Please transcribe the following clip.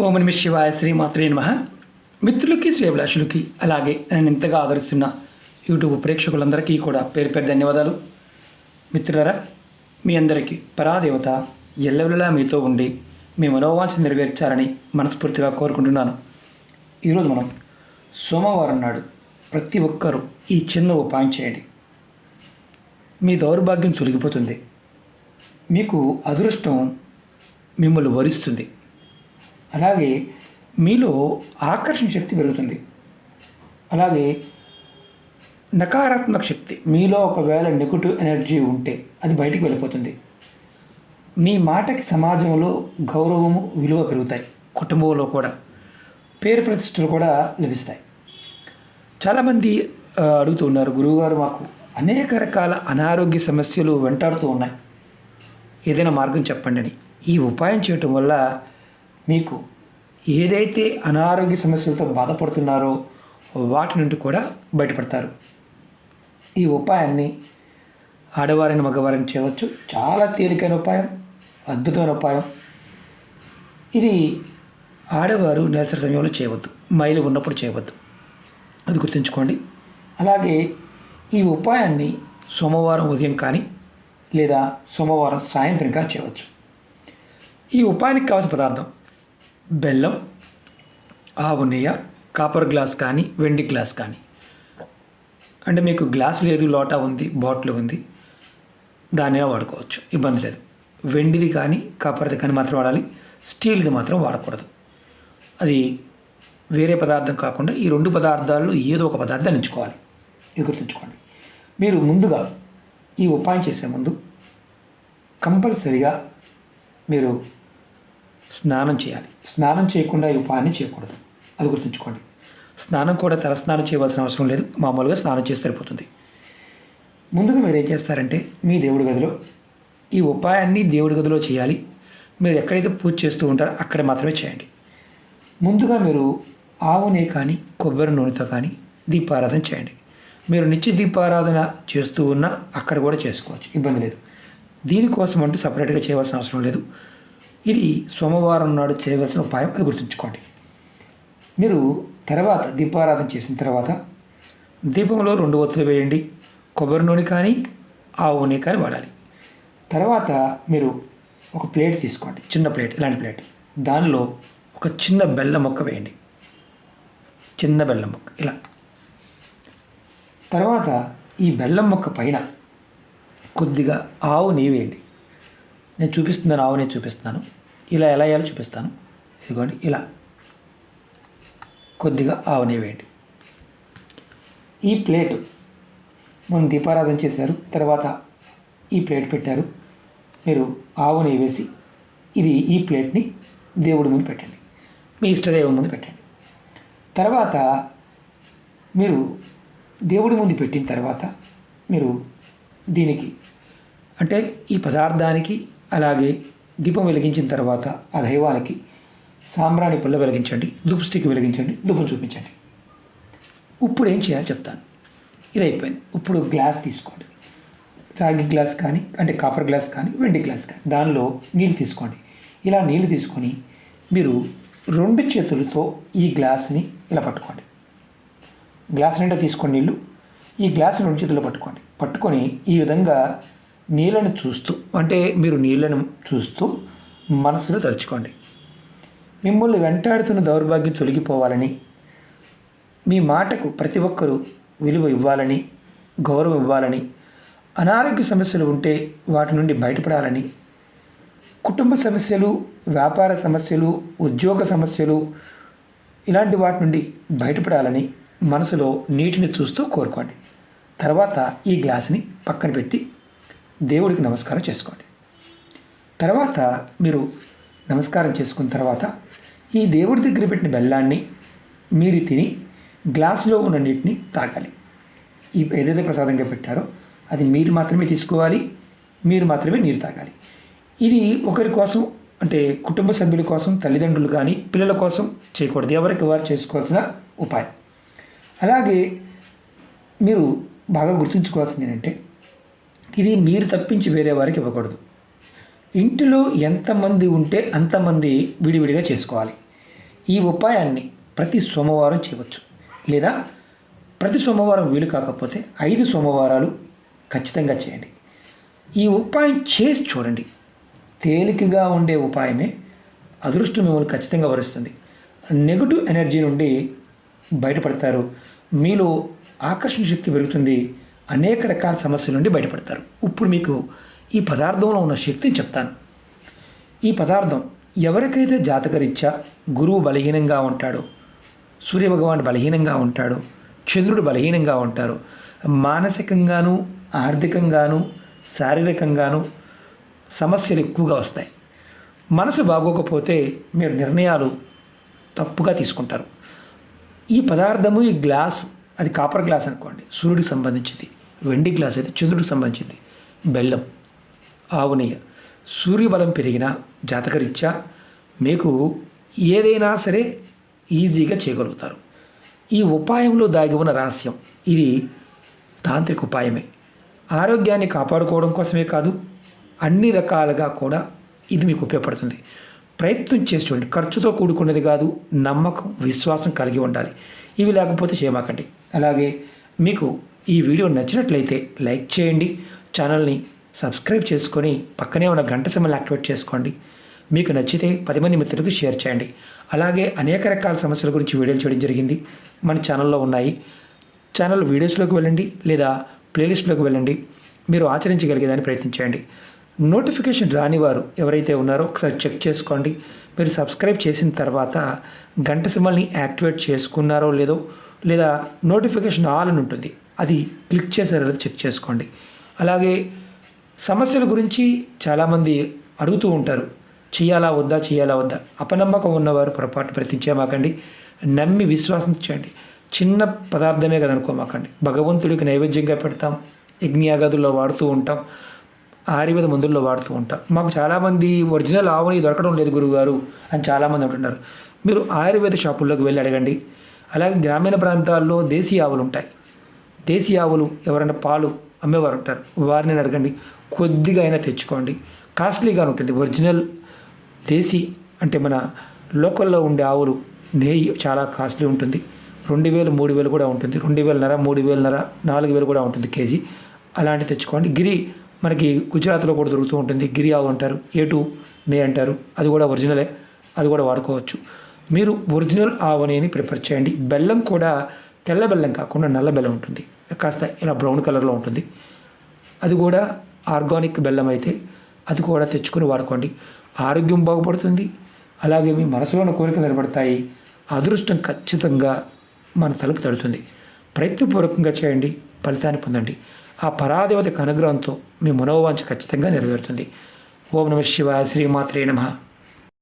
ఓం నమ శివాయ శ్రీమాత్రే నమ. మిత్రులకి శ్రేభిలాషులకి అలాగే నేను ఇంతగా ఆదరిస్తున్న యూట్యూబ్ ప్రేక్షకులందరికీ కూడా పేరు పేరు ధన్యవాదాలు. మిత్రులరా మీ అందరికీ పరాదేవత ఎల్లవెల్లలా మీతో ఉండి మీ మనోవాంఛ నెరవేర్చాలని మనస్ఫూర్తిగా కోరుకుంటున్నాను. ఈరోజు మనం సోమవారం నాడు ప్రతి ఒక్కరూ ఈ చిన్న ఉపాయం చేయండి. మీ దౌర్భాగ్యం తొలగిపోతుంది. మీకు అదృష్టం మిమ్మల్ని వరిస్తుంది. అలాగే మీలో ఆకర్షణ శక్తి పెరుగుతుంది. అలాగే నకారాత్మక శక్తి మీలో ఒకవేళ నెగటివ్ ఎనర్జీ ఉంటే అది బయటికి వెళ్ళిపోతుంది. మీ మాటకి సమాజంలో గౌరవము విలువ పెరుగుతాయి. కుటుంబంలో కూడా పేరు ప్రతిష్టలు కూడా లభిస్తాయి. చాలామంది అడుగుతూ ఉన్నారు గురువుగారు మాకు అనేక రకాల అనారోగ్య సమస్యలు వెంటాడుతూ ఉన్నాయి. ఏదైనా మార్గం చెప్పండి అని. ఈ ఉపాయం చేయటం వల్ల మీకు ఏదైతే అనారోగ్య సమస్యలతో బాధపడుతున్నారో వాటి నుండి కూడా బయటపడతారు. ఈ ఉపాయాన్ని ఆడవారిని మగవారిని చేయవచ్చు. చాలా తేలికైన ఉపాయం అద్భుతమైన ఉపాయం. ఇది ఆడవారు నెలసరి సమయంలో చేయవద్దు. మైలు ఉన్నప్పుడు చేయవద్దు. అది గుర్తుంచుకోండి. అలాగే ఈ ఉపాయాన్ని సోమవారం ఉదయం కానీ లేదా సోమవారం సాయంత్రం కానీ చేయవచ్చు. ఈ ఉపాయానికి కావాల్సిన పదార్థం బెల్లం ఆవు నెయ్యి కాపర్ గ్లాస్ కానీ వెండి గ్లాస్ కానీ. అంటే మీకు గ్లాస్ లేదు లోటా ఉంది బాటిల్ ఉంది దానినే వాడుకోవచ్చు. ఇబ్బంది లేదు. వెండిది కానీ కాపర్ది కానీ మాత్రం వాడాలి. స్టీల్ది మాత్రం వాడకూడదు. అది వేరే పదార్థం కాకుండా ఈ రెండు పదార్థాల్లో ఏదో ఒక పదార్థాన్ని ఎంచుకోవాలి. ఇది గుర్తుంచుకోండి. మీరు ముందుగా ఈ ఉపాయం చేసే ముందు కంపల్సరిగా మీరు స్నానం చేయాలి. స్నానం చేయకుండా ఈ ఉపాయాన్ని చేయకూడదు. అది గుర్తుంచుకోండి. స్నానం కూడా తల స్నానం చేయవలసిన అవసరం లేదు. మామూలుగా స్నానం చేస్తే సరిపోతుంది. ముందుగా మీరు ఏం చేస్తారంటే మీ దేవుడి గదిలో ఈ ఉపాయాన్ని దేవుడి గదిలో చేయాలి. మీరు ఎక్కడైతే పూజ చేస్తూ ఉంటారో అక్కడ మాత్రమే చేయండి. ముందుగా మీరు ఆవునే కానీ కొబ్బరి నూనెతో కానీ దీపారాధన చేయండి. మీరు నిత్య దీపారాధన చేస్తూ ఉన్నా అక్కడ కూడా చేసుకోవచ్చు. ఇబ్బంది లేదు. దీనికోసం అంటూ సపరేట్గా చేయవలసిన అవసరం లేదు. ఇది సోమవారం నాడు చేయవలసిన ఉపాయం అది గుర్తుంచుకోండి. మీరు తర్వాత దీపారాధన చేసిన తర్వాత దీపంలో రెండు ఒత్తులు వేయండి. కొబ్బరి నూనె కానీ ఆవు నూనె కానీ వాడాలి. తర్వాత మీరు ఒక ప్లేట్ తీసుకోండి. చిన్న ప్లేట్ ఇలాంటి ప్లేట్. దానిలో ఒక చిన్న బెల్లం మొక్క వేయండి. చిన్న బెల్లం మొక్క ఇలా. తర్వాత ఈ బెల్లం మొక్క పైన కొద్దిగా ఆవు నెయ్యి వేయండి. నేను చూపిస్తున్నాను ఆవు నెయ్యి చూపిస్తున్నాను. ఇలా ఎలా వేయాలో చూపిస్తాను. ఇదిగోండి ఇలా. కొద్దిగా ఆవునే వేయండి. ఈ ప్లేట్ మనం దీపారాధన చేశారు తర్వాత ఈ ప్లేట్ పెట్టారు. మీరు ఆవు నెయ్యి వేసి ఇది ఈ ప్లేట్ని దేవుడి ముందు పెట్టండి. మీ ఇష్టదైవం ముందు పెట్టండి. తర్వాత మీరు దేవుడి ముందు పెట్టిన తర్వాత మీరు దీనికి అంటే ఈ పదార్థానికి అలాగే దీపం వెలిగించిన తర్వాత ఆ దైవానికి సాంబ్రాణి పుల్ల వెలిగించండి ధూప్ స్టిక్ వెలిగించండి ధూపం చూపించండి. ఇప్పుడు ఏం చేయాలో చెప్తాను. ఇది అయిపోయింది. ఇప్పుడు గ్లాస్ తీసుకోండి. రాగి గ్లాస్ కానీ అంటే కాపర్ గ్లాస్ కానీ వెండి గ్లాస్ కానీ దానిలో నీళ్ళు తీసుకోండి. ఇలా నీళ్ళు తీసుకొని మీరు రెండు చేతులతో ఈ గ్లాస్ని ఇలా పట్టుకోండి. గ్లాస్ నిండా తీసుకోండి నీళ్ళు ఈ గ్లాస్ రెండు చేతుల్లో పట్టుకోండి. పట్టుకొని ఈ విధంగా నీళ్ళను చూస్తూ అంటే మీరు నీళ్ళను చూస్తూ మనసులో తలుచుకోండి. మిమ్మల్ని వెంటాడుతున్న దౌర్భాగ్యం తొలగిపోవాలని మీ మాటకు ప్రతి ఒక్కరూ విలువ ఇవ్వాలని గౌరవం ఇవ్వాలని అనారోగ్య సమస్యలు ఉంటే వాటి నుండి బయటపడాలని కుటుంబ సమస్యలు వ్యాపార సమస్యలు ఉద్యోగ సమస్యలు ఇలాంటి వాటి నుండి బయటపడాలని మనసులో నీటిని చూస్తూ కోరుకోండి. తర్వాత ఈ గ్లాసుని పక్కన పెట్టి దేవుడికి నమస్కారం చేసుకోండి. తర్వాత మీరు నమస్కారం చేసుకున్న తర్వాత ఈ దేవుడి దగ్గర పెట్టిన బెల్లాన్ని మీరు తిని గ్లాసులో ఉన్న నీటిని తాగాలి. ఈ ఏదైతే ప్రసాదంగా పెట్టారో అది మీరు మాత్రమే తీసుకోవాలి మీరు మాత్రమే నీరు తాగాలి. ఇది ఒకరి కోసం అంటే కుటుంబ సభ్యుల కోసం తల్లిదండ్రులు కానీ పిల్లల కోసం చేయకూడదు. ఎవరికి వారు చేసుకోవాల్సిన ఉపాయం. అలాగే మీరు బాగా గుర్తుంచుకోవాల్సింది ఏంటంటే ఇది మీరు తప్పించి వేరే వారికి ఇవ్వకూడదు. ఇంటిలో ఎంతమంది ఉంటే అంతమంది విడివిడిగా చేసుకోవాలి. ఈ ఉపాయాన్ని ప్రతి సోమవారం చేయవచ్చు. లేదా ప్రతి సోమవారం వీలు కాకపోతే ఐదు సోమవారాలు ఖచ్చితంగా చేయండి. ఈ ఉపాయం చేసి చూడండి. తేలికగా ఉండే ఉపాయమే అదృష్టం మిమ్మల్ని ఖచ్చితంగా వరుస్తుంది. నెగటివ్ ఎనర్జీ నుండి బయటపడతారు. మీలో ఆకర్షణ శక్తి పెరుగుతుంది. అనేక రకాల సమస్యల నుండి బయటపడతారు. ఇప్పుడు మీకు ఈ పదార్థంలో ఉన్న శక్తిని చెప్తాను. ఈ పదార్థం ఎవరికైతే జాతకరీత్యా గురువు బలహీనంగా ఉంటాడో సూర్యభగవాన్ బలహీనంగా ఉంటాడో చంద్రుడు బలహీనంగా ఉంటారు మానసికంగాను ఆర్థికంగాను శారీరకంగాను సమస్యలు ఎక్కువగా వస్తాయి. మనసు బాగోకపోతే మీరు నిర్ణయాలు తప్పుగా తీసుకుంటారు. ఈ పదార్థము ఈ గ్లాస్ అది కాపర్ గ్లాస్ అనుకోండి సూర్యుడికి సంబంధించింది. వెండి గ్లాస్ అయితే చంద్రుడికి సంబంధించింది. బెల్లం ఆవు నెయ్యి. సూర్యబలం పెరిగిన జాతకరీత్యా మీకు ఏదైనా సరే ఈజీగా చేయగలుగుతారు. ఈ ఉపాయంలో దాగి ఉన్న రహస్యం ఇది తాంత్రిక ఉపాయమే. ఆరోగ్యాన్ని కాపాడుకోవడం కోసమే కాదు అన్ని రకాలుగా కూడా ఇది మీకు ఉపయోగపడుతుంది. ప్రయత్నం చేసి చూడండి. ఖర్చుతో కూడుకున్నది కాదు నమ్మకం విశ్వాసం కలిగి ఉండాలి. ఇవి లేకపోతే చేయమాకండి అలాగే మీకు ఈ వీడియో నచ్చినట్లయితే లైక్ చేయండి ఛానల్ని సబ్స్క్రైబ్ చేసుకొని పక్కనే ఉన్న గంట సమయాన్ని యాక్టివేట్ చేసుకోండి. మీకు నచ్చితే పది మంది మిత్రులకు షేర్ చేయండి. అలాగే అనేక రకాల సమస్యల గురించి వీడియోలు చేయడం జరిగింది. మన ఛానల్లో ఉన్నాయి. ఛానల్ వీడియోస్లోకి వెళ్ళండి లేదా ప్లేలిస్ట్లోకి వెళ్ళండి. మీరు ఆచరించగలిగేదాన్ని ప్రయత్నించండి నోటిఫికేషన్ రాని వారు ఎవరైతే ఉన్నారో ఒకసారి చెక్ చేసుకోండి. మీరు సబ్స్క్రైబ్ చేసిన తర్వాత గంట సింబల్ని యాక్టివేట్ చేసుకున్నారో లేదో లేదా నోటిఫికేషన్ ఆల్ అని ఉంటుంది. అది క్లిక్ చేసారో లేదో చెక్ చేసుకోండి. అలాగే సమస్యల గురించి చాలామంది అడుగుతూ ఉంటారు. చేయాలా వద్దా చేయాలా వద్దా? అపనమ్మకం ఉన్నవారు పొరపాటు ప్రతించేమాకండి నమ్మి విశ్వాసం చేయండి చిన్న పదార్థమే కదనుకోమాకండి భగవంతుడికి నైవేద్యంగా పెడతాం. యజ్ఞయాగదుల్లో వాడుతూ ఉంటాం. ఆయుర్వేద మందుల్లో వాడుతూ ఉంటాం. మాకు చాలామంది ఒరిజినల్ ఆవుని దొరకడం లేదు గురువుగారు అని చాలామంది అంటున్నారు. మీరు ఆయుర్వేద షాపుల్లోకి వెళ్ళి అడగండి. అలాగే గ్రామీణ ప్రాంతాల్లో దేశీయ ఆవులు ఉంటాయి దేశీ ఆవులు ఎవరైనా పాలు అమ్మేవారు ఉంటారు వారిని అడగండి. కొద్దిగా అయినా తెచ్చుకోండి. కాస్ట్లీగా ఉంటుంది. ఒరిజినల్ దేశీ అంటే మన లోకల్లో ఉండే ఆవులు నెయ్యి చాలా కాస్ట్లీ ఉంటుంది. రెండు వేలు మూడు వేలు కూడా ఉంటుంది. రెండు వేలన్నర మూడు వేలన్నర నాలుగు వేలు కూడా ఉంటుంది కేజీ. అలాంటివి తెచ్చుకోండి. గిరి మనకి గుజరాత్లో కూడా దొరుకుతూ ఉంటుంది. గిరి ఆవు అంటారు. ఏటు నే అంటారు. అది కూడా ఒరిజినలే. అది కూడా వాడుకోవచ్చు. మీరు ఒరిజినల్ ఆవు అనేది ప్రిపేర్ చేయండి. బెల్లం కూడా తెల్ల బెల్లం కాకుండా నల్ల బెల్లం ఉంటుంది. కాస్త ఇలా బ్రౌన్ కలర్లో ఉంటుంది. అది కూడా ఆర్గానిక్ బెల్లం అయితే అది కూడా తెచ్చుకొని వాడుకోండి. ఆరోగ్యం బాగుపడుతుంది. అలాగే మీ మనసులోని కోరికలు నిలబడతాయి. అదృష్టం ఖచ్చితంగా మన తలుపు తడుతుంది. ప్రయత్నపూర్వకంగా చేయండి. ఫలితాన్ని పొందండి. ఆ పరాదేవతకు అనుగ్రహంతో మీ మనోవాంఛ ఖచ్చితంగా నెరవేరుతుంది. ఓం నమ శివ శ్రీమాత్రే నమః.